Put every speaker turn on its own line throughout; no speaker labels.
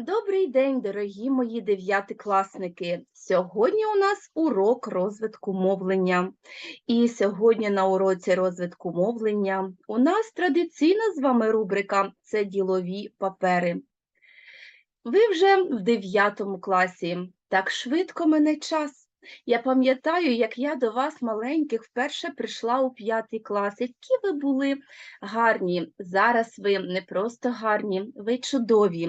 Добрий день, дорогі мої дев'ятикласники. Сьогодні у нас урок розвитку мовлення. І сьогодні на уроці розвитку мовлення у нас традиційна з вами рубрика це ділові папери. Ви вже в дев'ятому класі. Так швидко мене час. Я пам'ятаю, як я до вас маленьких вперше прийшла у п'ятий клас. Які ви були гарні. Зараз ви не просто гарні, ви чудові.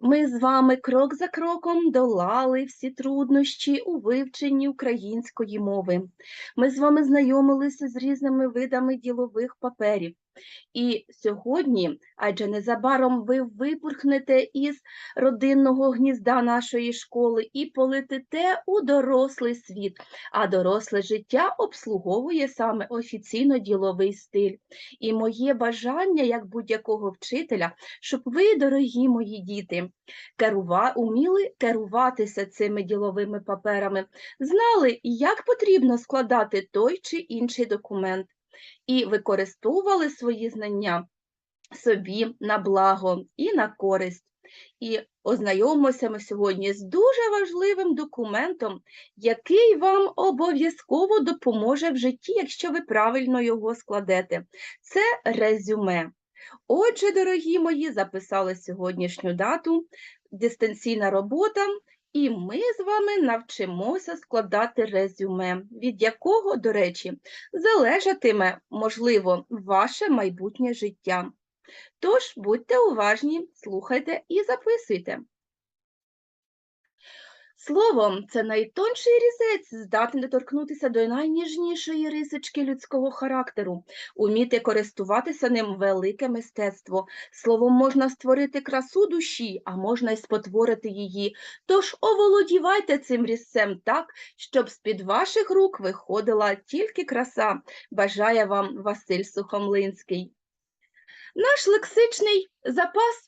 Ми з вами крок за кроком долали всі труднощі у вивченні української мови. Ми з вами знайомилися з різними видами ділових паперів. І сьогодні, адже незабаром ви випорхнете із родинного гнізда нашої школи і полетите у дорослий світ, а доросле життя обслуговує саме офіційно діловий стиль. І моє бажання, як будь-якого вчителя, щоб ви, дорогі мої діти, керува... уміли керуватися цими діловими паперами, знали, як потрібно складати той чи інший документ, і використовували свої знання собі на благо і на користь. І ознайомимося ми сьогодні з дуже важливим документом, який вам обов'язково допоможе в житті, якщо ви правильно його складете. Це резюме. Отже, дорогі мої, записали сьогоднішню дату, дистанційна робота, і ми з вами навчимося складати резюме, від якого, до речі, залежатиме, можливо, ваше майбутнє життя. Тож будьте уважні, слухайте і записуйте. Словом, це найтонший різець, здатний доторкнутися до найніжнішої рисочки людського характеру, уміти користуватися ним велике мистецтво. Словом, можна створити красу душі, а можна й спотворити її. Тож оволодівайте цим різцем так, щоб з-під ваших рук виходила тільки краса. Бажає вам Василь Сухомлинський. Наш лексичний запас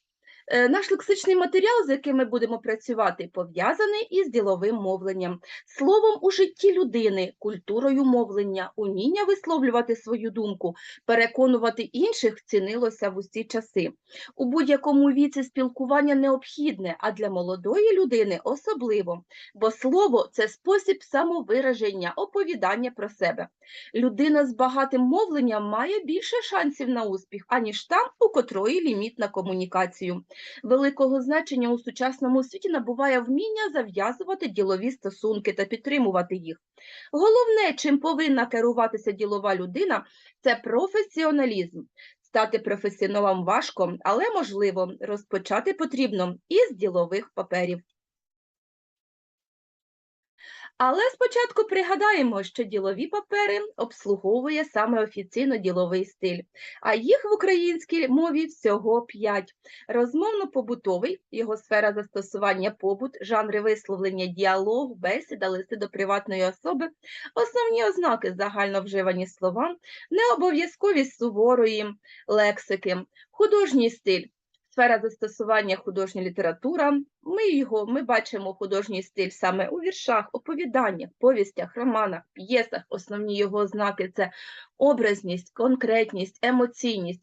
наш лексичний матеріал, з яким ми будемо працювати, пов'язаний із діловим мовленням, словом у житті людини, культурою мовлення, уміння висловлювати свою думку, переконувати інших цінилося в усі часи. У будь-якому віці спілкування необхідне, а для молодої людини особливо, бо слово це спосіб самовираження, оповідання про себе. Людина з багатим мовленням має більше шансів на успіх, аніж та, у котрої ліміт на комунікацію. Великого значення у сучасному світі набуває вміння зав'язувати ділові стосунки та підтримувати їх. Головне, чим повинна керуватися ділова людина, це професіоналізм. Стати професіоналом важко, але можливо розпочати потрібно із ділових паперів. Але спочатку пригадаємо, що ділові папери обслуговує саме офіційно діловий стиль, а їх в українській мові всього п'ять: розмовно-побутовий, його сфера застосування побут, жанри висловлення, діалог, бесіда, листи до приватної особи, основні ознаки загально вживані слова, необов'язковість суворої лексики, художній стиль сфера застосування художня література. Ми його ми бачимо художній стиль саме у віршах, оповіданнях, повістях, романах, п'єсах. Основні його ознаки це образність, конкретність, емоційність.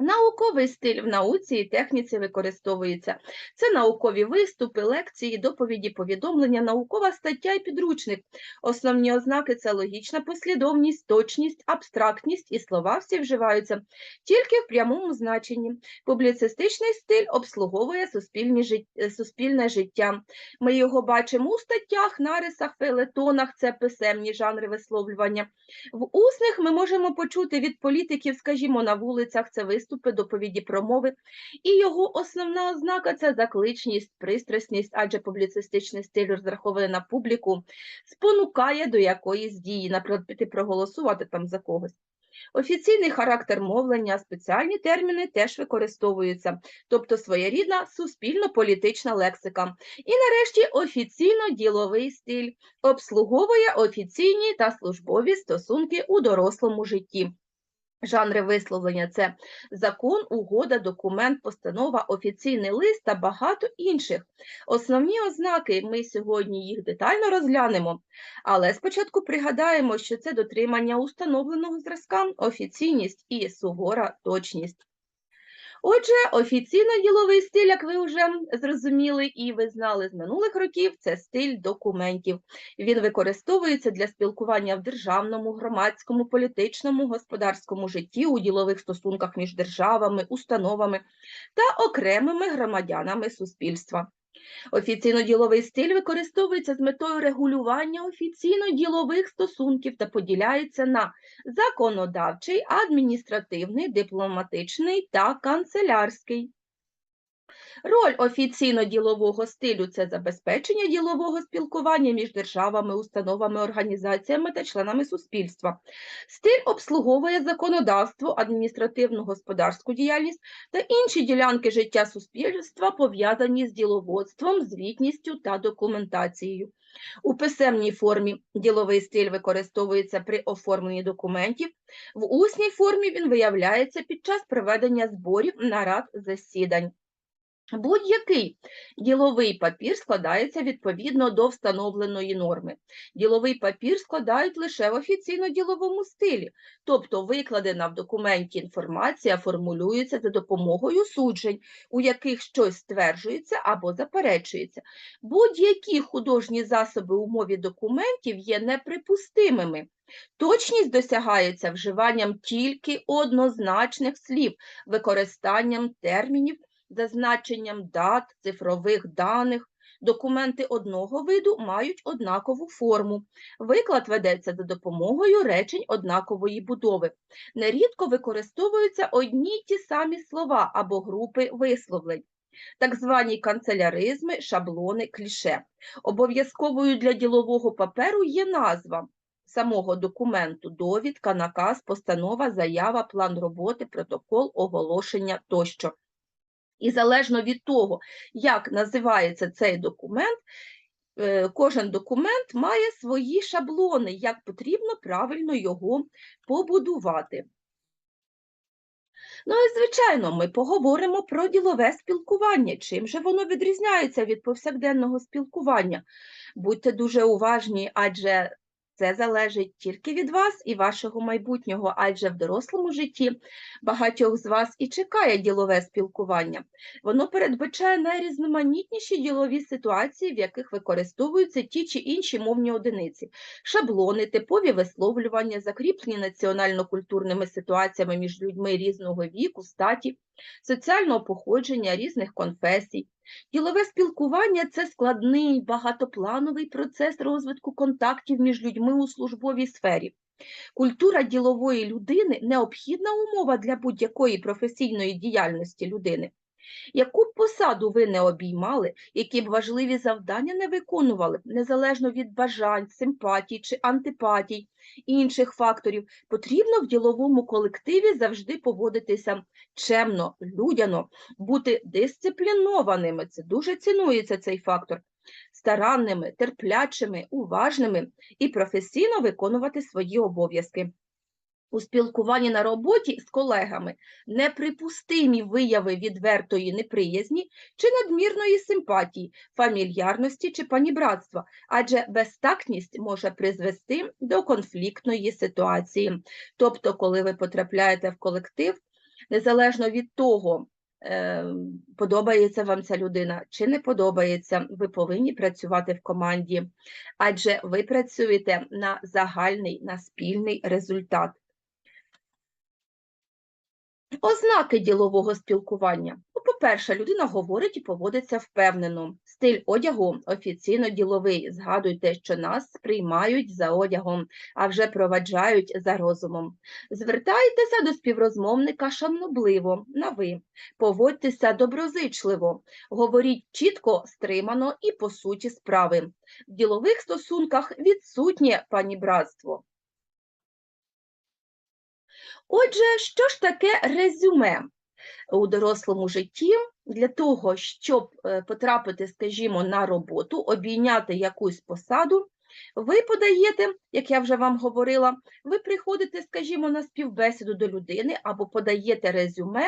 Науковий стиль в науці і техніці використовується. Це наукові виступи, лекції, доповіді, повідомлення, наукова стаття і підручник. Основні ознаки це логічна послідовність, точність, абстрактність і слова всі вживаються тільки в прямому значенні. Публіцистичний стиль обслуговує суспільне життя. Ми його бачимо у статтях, нарисах, фелетонах, це писемні жанри висловлювання. В усних ми можемо почути від політиків, скажімо, на вулицях це виступ виступи, доповіді промови, і його основна ознака це закличність, пристрасність, адже публіцистичний стиль розрахований на публіку, спонукає до якоїсь дії, наприклад, піти проголосувати там за когось. Офіційний характер мовлення, спеціальні терміни теж використовуються, тобто своєрідна суспільно-політична лексика. І нарешті офіційно-діловий стиль обслуговує офіційні та службові стосунки у дорослому житті. Жанри висловлення це закон, угода, документ, постанова, офіційний лист та багато інших. Основні ознаки ми сьогодні їх детально розглянемо, але спочатку пригадаємо, що це дотримання установленого зразка, офіційність і сувора точність. Отже, офіційно діловий стиль, як ви вже зрозуміли і ви знали з минулих років, це стиль документів. Він використовується для спілкування в державному, громадському, політичному, господарському житті, у ділових стосунках між державами, установами та окремими громадянами суспільства. Офіційно-діловий стиль використовується з метою регулювання офіційно-ділових стосунків та поділяється на законодавчий, адміністративний, дипломатичний та канцелярський. Роль офіційно-ділового стилю це забезпечення ділового спілкування між державами, установами, організаціями та членами суспільства. Стиль обслуговує законодавство, адміністративну господарську діяльність та інші ділянки життя суспільства, пов'язані з діловодством, звітністю та документацією. У писемній формі діловий стиль використовується при оформленні документів, в усній формі він виявляється під час проведення зборів, нарад, засідань. Будь-який діловий папір складається відповідно до встановленої норми. Діловий папір складають лише в офіційно-діловому стилі, тобто викладена в документі інформація формулюється за допомогою суджень, у яких щось стверджується або заперечується. Будь-які художні засоби у мові документів є неприпустимими. Точність досягається вживанням тільки однозначних слів, використанням термінів зазначенням дат, цифрових даних. Документи одного виду мають однакову форму. Виклад ведеться за допомогою речень однакової будови. Нерідко використовуються одні й ті самі слова або групи висловлень. Так звані канцеляризми, шаблони, кліше. Обов'язковою для ділового паперу є назва самого документу, довідка, наказ, постанова, заява, план роботи, протокол, оголошення тощо. І залежно від того, як називається цей документ, е, кожен документ має свої шаблони, як потрібно правильно його побудувати. Ну і, звичайно, ми поговоримо про ділове спілкування. Чим же воно відрізняється від повсякденного спілкування? Будьте дуже уважні, адже це залежить тільки від вас і вашого майбутнього, адже в дорослому житті багатьох з вас і чекає ділове спілкування. Воно передбачає найрізноманітніші ділові ситуації, в яких використовуються ті чи інші мовні одиниці, шаблони, типові висловлювання, закріплені національно-культурними ситуаціями між людьми різного віку, статі, соціального походження, різних конфесій. Ділове спілкування це складний багатоплановий процес розвитку контактів між людьми у службовій сфері. Культура ділової людини необхідна умова для будь-якої професійної діяльності людини. Яку б посаду ви не обіймали, які б важливі завдання не виконували, незалежно від бажань, симпатій чи антипатій, інших факторів, потрібно в діловому колективі завжди поводитися чемно, людяно, бути дисциплінованими. Це дуже цінується цей фактор. Старанними, терплячими, уважними і професійно виконувати свої обов'язки. У спілкуванні на роботі з колегами неприпустимі вияви відвертої неприязні чи надмірної симпатії, фамільярності чи панібратства, адже безтактність може призвести до конфліктної ситуації. Тобто, коли ви потрапляєте в колектив, незалежно від того, е, Подобається вам ця людина чи не подобається, ви повинні працювати в команді, адже ви працюєте на загальний, на спільний результат. Ознаки ділового спілкування. Ну, По-перше, людина говорить і поводиться впевнено. Стиль одягу офіційно діловий. Згадуйте, що нас сприймають за одягом, а вже проваджають за розумом. Звертайтеся до співрозмовника шанобливо, на ви, поводьтеся доброзичливо, говоріть чітко, стримано і по суті справи. В ділових стосунках відсутнє панібратство. Отже, що ж таке резюме у дорослому житті? Для того, щоб е, потрапити, скажімо, на роботу, обійняти якусь посаду, ви подаєте, як я вже вам говорила, ви приходите, скажімо, на співбесіду до людини або подаєте резюме,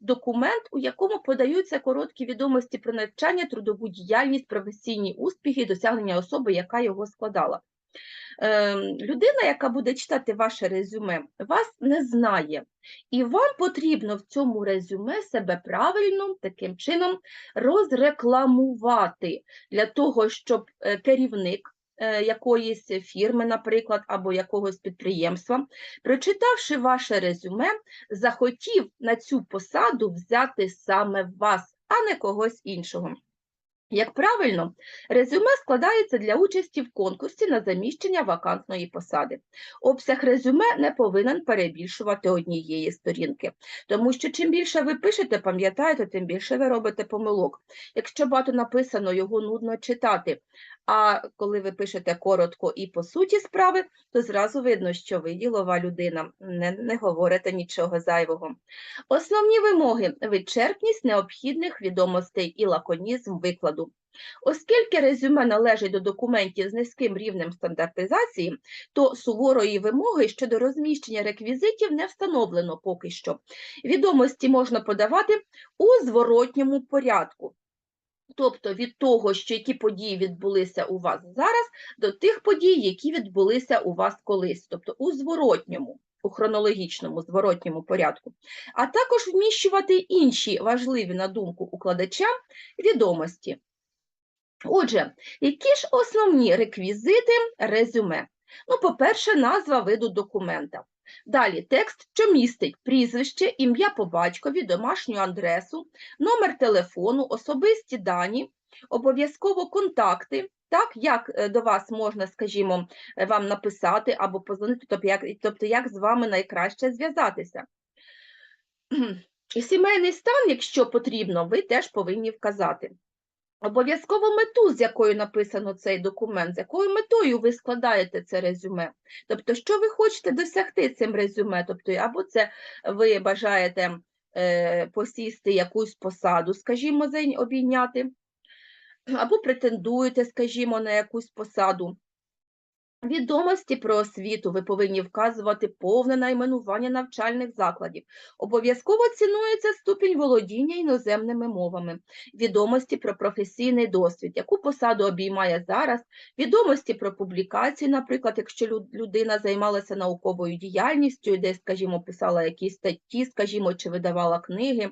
документ, у якому подаються короткі відомості про навчання, трудову діяльність, професійні успіхи, досягнення особи, яка його складала. Ем, людина, яка буде читати ваше резюме, вас не знає, і вам потрібно в цьому резюме себе правильно таким чином розрекламувати для того, щоб е, керівник е, якоїсь фірми, наприклад, або якогось підприємства, прочитавши ваше резюме, захотів на цю посаду взяти саме вас, а не когось іншого. Як правильно, резюме складається для участі в конкурсі на заміщення вакантної посади. Обсяг резюме не повинен перебільшувати однієї сторінки, тому що чим більше ви пишете, пам'ятаєте, тим більше ви робите помилок. Якщо багато написано, його нудно читати. А коли ви пишете коротко і по суті справи, то зразу видно, що ви ділова людина, не, не говорите нічого зайвого. Основні вимоги вичерпність необхідних відомостей і лаконізм викладу. Оскільки резюме належить до документів з низьким рівнем стандартизації, то суворої вимоги щодо розміщення реквізитів не встановлено поки що. Відомості можна подавати у зворотньому порядку. Тобто від того, що які події відбулися у вас зараз, до тих подій, які відбулися у вас колись, тобто у зворотньому, у хронологічному зворотньому порядку, а також вміщувати інші важливі на думку укладача відомості. Отже, які ж основні реквізити резюме? Ну, по-перше, назва виду документа. Далі текст, що містить прізвище, ім'я по батькові, домашню адресу, номер телефону, особисті дані, обов'язково контакти, так, як е, до вас можна, скажімо, е, вам написати або позвонити, тобто як, тобто як з вами найкраще зв'язатися. Сімейний стан, якщо потрібно, ви теж повинні вказати. Обов'язково мету, з якою написано цей документ, з якою метою ви складаєте це резюме. Тобто, що ви хочете досягти цим резюме? Тобто, або це ви бажаєте е, посісти якусь посаду, скажімо, обійняти, або претендуєте, скажімо, на якусь посаду. Відомості про освіту ви повинні вказувати повне найменування навчальних закладів. Обов'язково цінується ступінь володіння іноземними мовами, відомості про професійний досвід, яку посаду обіймає зараз, відомості про публікації, наприклад, якщо людина займалася науковою діяльністю, десь, скажімо, писала якісь статті, скажімо, чи видавала книги.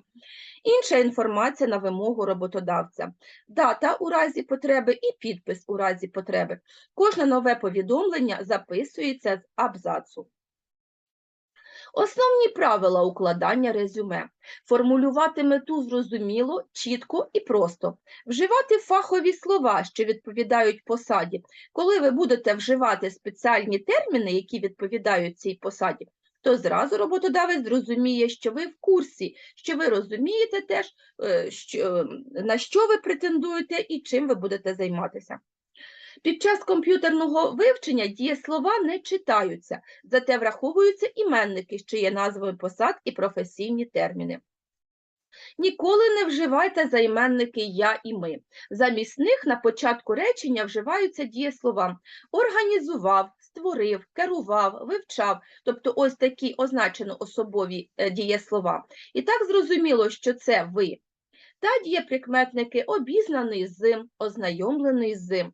Інша інформація на вимогу роботодавця, дата у разі потреби і підпис у разі потреби. Кожне нове повідомлення записується з абзацу. Основні правила укладання резюме. Формулювати мету зрозуміло, чітко і просто. Вживати фахові слова, що відповідають посаді. Коли ви будете вживати спеціальні терміни, які відповідають цій посаді, то зразу роботодавець зрозуміє, що ви в курсі, що ви розумієте теж, е, що, на що ви претендуєте і чим ви будете займатися. Під час комп'ютерного вивчення дієслова не читаються, зате враховуються іменники, що є назвами посад і професійні терміни. Ніколи не вживайте займенники я і ми. Замість них на початку речення вживаються дієслова організував, створив, керував, вивчав, тобто ось такі означено особові е, дієслова. І так зрозуміло, що це ви. Та дієприкметники обізнаний з, ознайомлений з.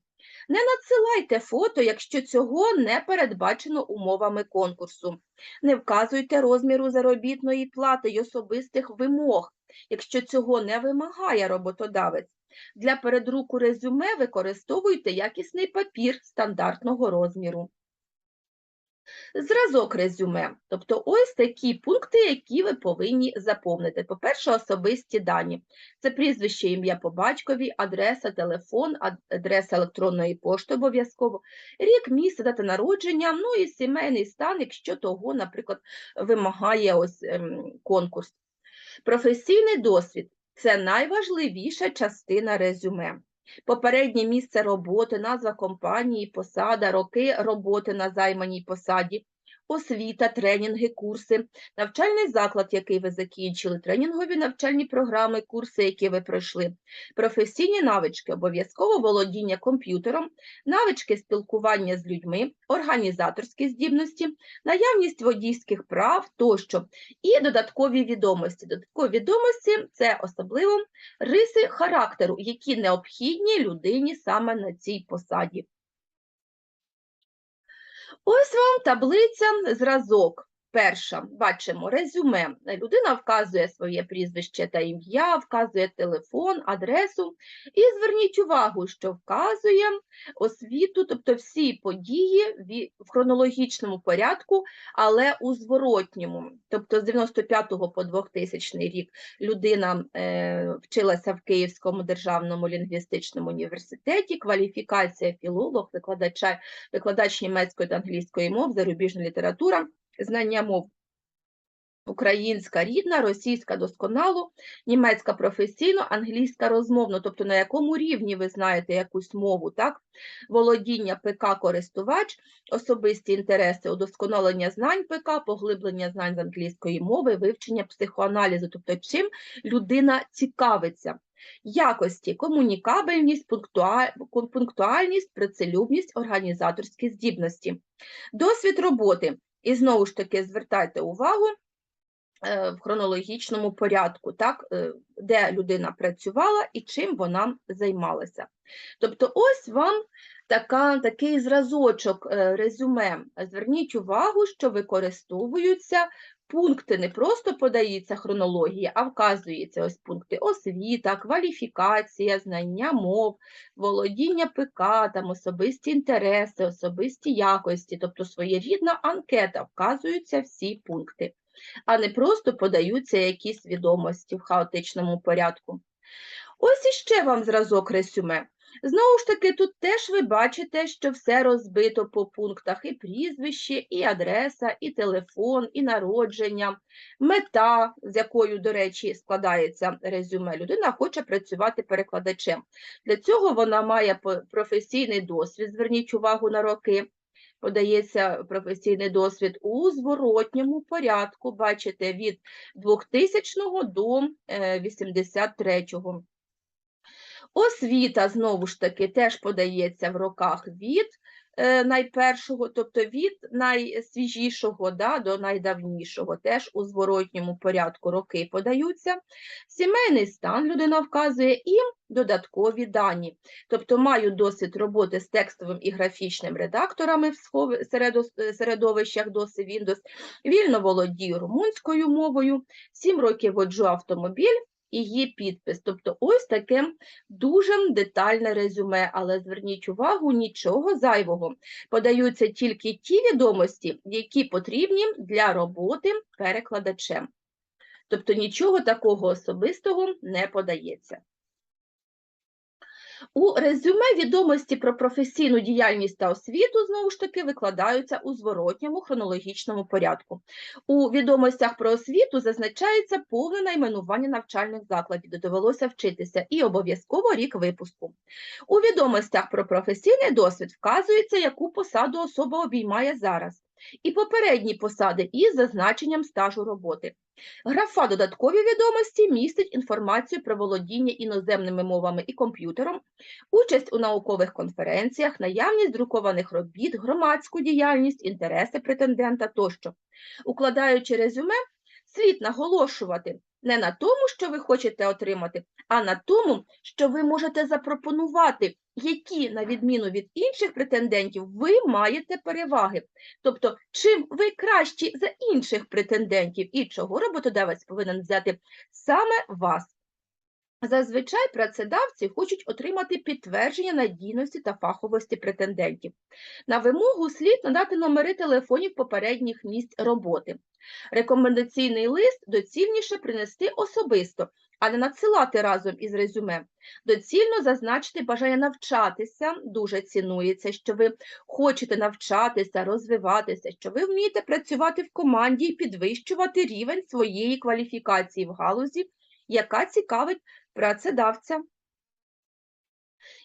Не надсилайте фото, якщо цього не передбачено умовами конкурсу. Не вказуйте розміру заробітної плати й особистих вимог, якщо цього не вимагає роботодавець. Для передруку резюме використовуйте якісний папір стандартного розміру. Зразок резюме, тобто ось такі пункти, які ви повинні заповнити. По-перше, особисті дані. Це прізвище, ім'я по батькові, адреса, телефон, адреса електронної пошти обов'язково, рік, місце, дата народження, ну і сімейний стан, якщо того, наприклад, вимагає ось ем, конкурс. Професійний досвід це найважливіша частина резюме. Попереднє місце роботи, назва компанії, посада, роки роботи на займаній посаді, освіта, тренінги, курси, навчальний заклад, який ви закінчили, тренінгові навчальні програми, курси, які ви пройшли, професійні навички, обов'язково володіння комп'ютером, навички спілкування з людьми, організаторські здібності, наявність водійських прав тощо і додаткові відомості. Додаткові відомості це особливо риси характеру, які необхідні людині саме на цій посаді. Ось вам таблиця зразок. Перша, бачимо резюме. Людина вказує своє прізвище та ім'я, вказує телефон, адресу. І зверніть увагу, що вказує освіту, тобто всі події в хронологічному порядку, але у зворотньому. Тобто з 95 по 2000 рік людина е, вчилася в Київському державному лінгвістичному університеті, кваліфікація філолог, викладача, викладач німецької та англійської мов, зарубіжна література, знання мов українська рідна, російська досконало, німецька професійно, англійська розмовно, тобто на якому рівні ви знаєте якусь мову, так? Володіння ПК користувач, особисті інтереси, удосконалення знань ПК, поглиблення знань з англійської мови, вивчення психоаналізу, тобто чим людина цікавиться. Якості, комунікабельність, пунктуа- пунктуальність, працелюбність, організаторські здібності. Досвід роботи. І знову ж таки звертайте увагу е, в хронологічному порядку, так, е, де людина працювала і чим вона займалася. Тобто, ось вам така, такий зразочок е, резюме. Зверніть увагу, що використовуються пункти, не просто подається хронологія, а вказуються ось пункти освіта, кваліфікація, знання мов, володіння ПК, там особисті інтереси, особисті якості, тобто своєрідна анкета, вказуються всі пункти, а не просто подаються якісь відомості в хаотичному порядку. Ось іще вам зразок резюме. Знову ж таки, тут теж ви бачите, що все розбито по пунктах і прізвище, і адреса, і телефон, і народження, мета, з якою, до речі, складається резюме. Людина хоче працювати перекладачем. Для цього вона має професійний досвід, зверніть увагу на роки. Подається професійний досвід у зворотньому порядку, бачите, від 2000 до е, 83-го. Освіта, знову ж таки, теж подається в роках від е, найпершого, тобто від найсвіжішого да, до найдавнішого, теж у зворотньому порядку роки подаються. Сімейний стан людина вказує і додаткові дані. Тобто маю досвід роботи з текстовим і графічним редакторами в середовищах і Windows, вільно володію румунською мовою, 7 років воджу автомобіль, і є підпис. Тобто ось таке дуже детальне резюме, але зверніть увагу, нічого зайвого. Подаються тільки ті відомості, які потрібні для роботи перекладачем. Тобто нічого такого особистого не подається. У резюме відомості про професійну діяльність та освіту, знову ж таки, викладаються у зворотньому хронологічному порядку. У відомостях про освіту зазначається повне найменування навчальних закладів, де довелося вчитися, і обов'язково рік випуску. У відомостях про професійний досвід вказується, яку посаду особа обіймає зараз, і попередні посади із зазначенням стажу роботи. Графа «Додаткові відомості» містить інформацію про володіння іноземними мовами і комп'ютером, участь у наукових конференціях, наявність друкованих робіт, громадську діяльність, інтереси претендента тощо. Укладаючи резюме, слід наголошувати не на тому, що ви хочете отримати, а на тому, що ви можете запропонувати, які, на відміну від інших претендентів, ви маєте переваги. Тобто, чим ви кращі за інших претендентів і чого роботодавець повинен взяти саме вас. Зазвичай працедавці хочуть отримати підтвердження надійності та фаховості претендентів. На вимогу слід надати номери телефонів попередніх місць роботи. Рекомендаційний лист доцільніше принести особисто, а не надсилати разом із резюме. Доцільно зазначити бажання навчатися, дуже цінується, що ви хочете навчатися, розвиватися, що ви вмієте працювати в команді і підвищувати рівень своєї кваліфікації в галузі, яка цікавить працедавця.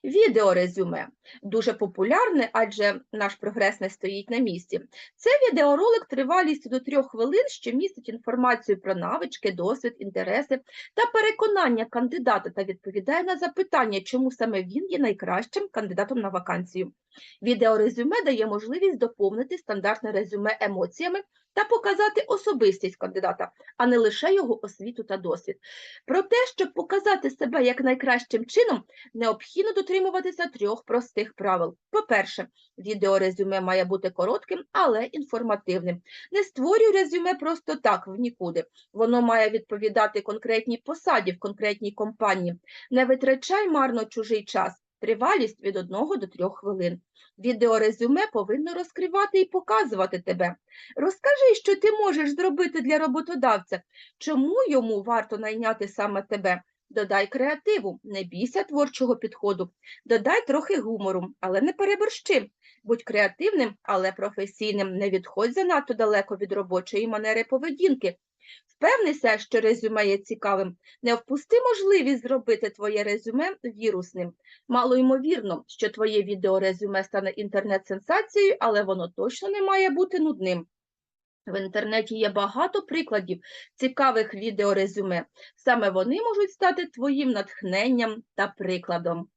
Відеорезюме дуже популярне, адже наш прогрес не стоїть на місці. Це відеоролик тривалістю до трьох хвилин, що містить інформацію про навички, досвід, інтереси та переконання кандидата та відповідає на запитання, чому саме він є найкращим кандидатом на вакансію. Відеорезюме дає можливість доповнити стандартне резюме емоціями та показати особистість кандидата, а не лише його освіту та досвід. Про те, щоб показати себе як найкращим чином, необхідно дотримуватися трьох простих правил. По-перше, відеорезюме має бути коротким, але інформативним. Не створюй резюме просто так, в нікуди. Воно має відповідати конкретній посаді в конкретній компанії. Не витрачай марно чужий час. Тривалість від 1 до 3 хвилин. Відеорезюме повинно розкривати і показувати тебе. Розкажи, що ти можеш зробити для роботодавця, чому йому варто найняти саме тебе. Додай креативу, не бійся творчого підходу, додай трохи гумору, але не переборщи. Будь креативним, але професійним. Не відходь занадто далеко від робочої манери поведінки. Впевнися, що резюме є цікавим. Не впусти можливість зробити твоє резюме вірусним. Мало ймовірно, що твоє відеорезюме стане інтернет-сенсацією, але воно точно не має бути нудним. В інтернеті є багато прикладів цікавих відеорезюме. Саме вони можуть стати твоїм натхненням та прикладом.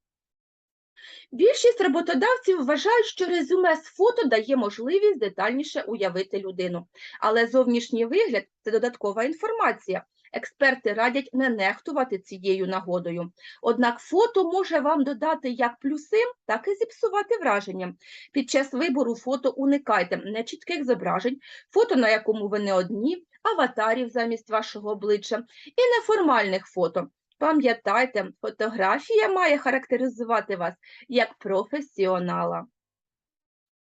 Більшість роботодавців вважають, що резюме з фото дає можливість детальніше уявити людину. Але зовнішній вигляд це додаткова інформація. Експерти радять не нехтувати цією нагодою. Однак фото може вам додати як плюси, так і зіпсувати враження. Під час вибору фото уникайте нечітких зображень, фото, на якому ви не одні, аватарів замість вашого обличчя і неформальних фото. Пам'ятайте, фотографія має характеризувати вас як професіонала.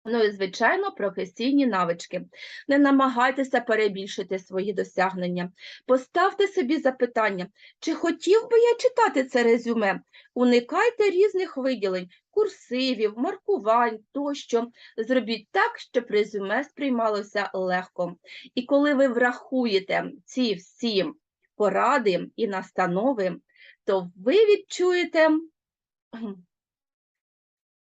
Ну і, звичайно, професійні навички. Не намагайтеся перебільшити свої досягнення. Поставте собі запитання, чи хотів би я читати це резюме? Уникайте різних виділень, курсивів, маркувань тощо. Зробіть так, щоб резюме сприймалося легко. І коли ви врахуєте ці всі поради і настанови, то ви відчуєте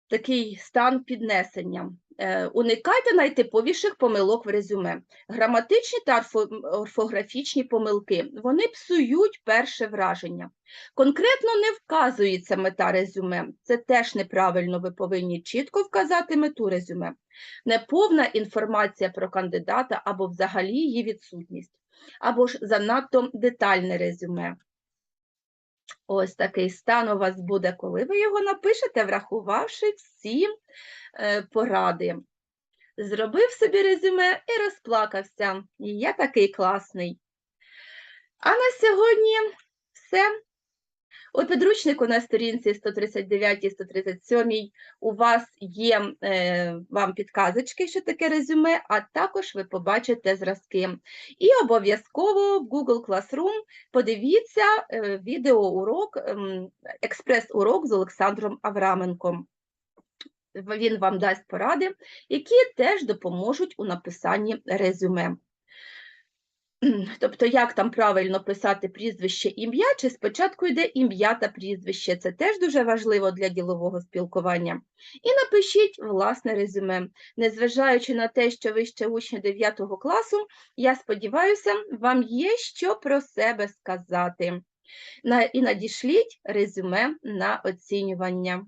такий стан піднесення. Е, Уникайте найтиповіших помилок в резюме. Граматичні та орфографічні помилки. Вони псують перше враження. Конкретно не вказується мета резюме. Це теж неправильно. Ви повинні чітко вказати мету резюме. Неповна інформація про кандидата або взагалі її відсутність, або ж занадто детальне резюме. Ось такий стан у вас буде, коли ви його напишете, врахувавши всі е, поради. Зробив собі резюме і розплакався. Я такий класний. А на сьогодні все. У підручнику на сторінці 139 137 у вас є е, вам підказочки, що таке резюме, а також ви побачите зразки. І обов'язково в Google Classroom подивіться е, відеоурок, ем, експрес-урок з Олександром Авраменком. Він вам дасть поради, які теж допоможуть у написанні резюме. Тобто, як там правильно писати прізвище ім'я, чи спочатку йде ім'я та прізвище. Це теж дуже важливо для ділового спілкування. І напишіть власне резюме. Незважаючи на те, що ви ще учні 9 класу, я сподіваюся, вам є що про себе сказати. І надішліть резюме на оцінювання.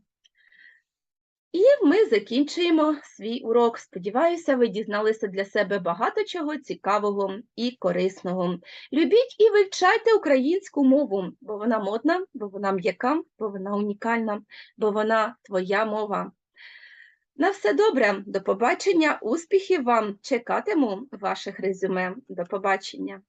І ми закінчуємо свій урок. Сподіваюся, ви дізналися для себе багато чого цікавого і корисного. Любіть і вивчайте українську мову, бо вона модна, бо вона м'яка, бо вона унікальна, бо вона твоя мова. На все добре, до побачення, успіхів вам! Чекатиму ваших резюме. До побачення!